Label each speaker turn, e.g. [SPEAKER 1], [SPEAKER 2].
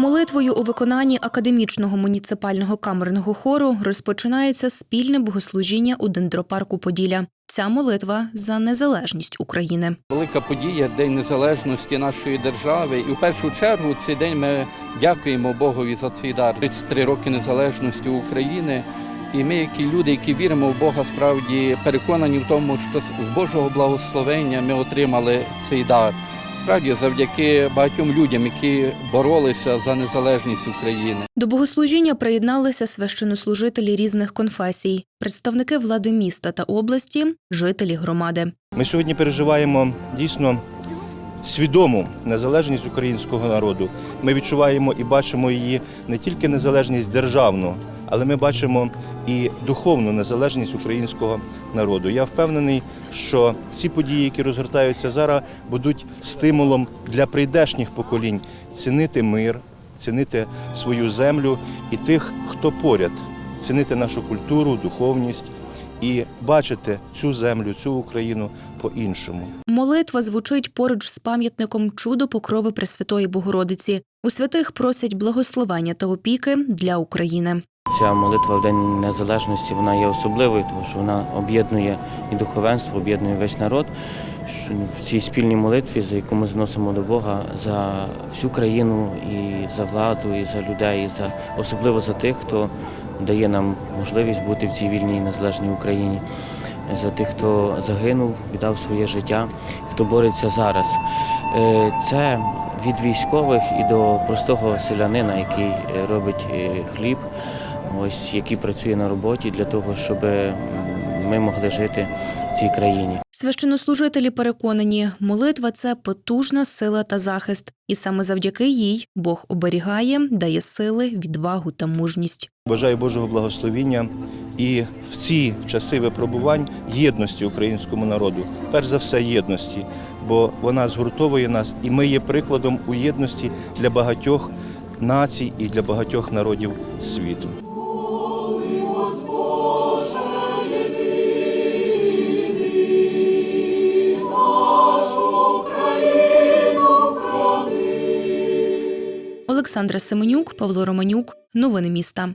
[SPEAKER 1] Молитвою у виконанні академічного муніципального камерного хору розпочинається спільне богослужіння у дендропарку Поділля. Ця молитва за незалежність України.
[SPEAKER 2] Велика подія День Незалежності нашої держави. І в першу чергу цей день ми дякуємо Богові за цей дар. 33 роки незалежності України. І ми, які люди, які віримо в Бога, справді переконані в тому, що з Божого благословення ми отримали цей дар. Справді, завдяки багатьом людям, які боролися за незалежність України.
[SPEAKER 1] До богослужіння приєдналися священнослужителі різних конфесій, представники влади міста та області, жителі громади.
[SPEAKER 3] Ми сьогодні переживаємо дійсно свідому незалежність українського народу. Ми відчуваємо і бачимо її не тільки незалежність державну, але ми бачимо і духовну незалежність українського народу. Я впевнений, що ці події, які розгортаються зараз, будуть стимулом для прийдешніх поколінь цінити мир, цінити свою землю і тих, хто поряд, цінити нашу культуру, духовність і бачити цю землю, цю Україну по-іншому.
[SPEAKER 1] Молитва звучить поруч з пам'ятником чудо покрови Пресвятої Богородиці. У святих просять благословення та опіки для України.
[SPEAKER 4] Ця молитва в День Незалежності вона є особливою, тому що вона об'єднує і духовенство, об'єднує весь народ. В цій спільній молитві, за яку ми зносимо до Бога за всю країну і за владу, і за людей, і за особливо за тих, хто дає нам можливість бути в цій вільній незалежній Україні, за тих, хто загинув, віддав своє життя, хто бореться зараз. Е, Це від військових і до простого селянина, який е, робить е, хліб, ось який працює на роботі для того, щоб ми могли жити в цій країні.
[SPEAKER 1] Священнослужителі переконані, молитва це потужна сила та захист, і саме завдяки їй Бог оберігає, дає сили, відвагу та мужність.
[SPEAKER 3] Бажаю Божого благословіння і в ці часи випробувань єдності українському народу. Перш за все, єдності, бо вона згуртовує нас, і ми є прикладом у єдності для багатьох націй і для багатьох народів світу.
[SPEAKER 1] Олександра Семенюк, Павло Романюк. Новини міста.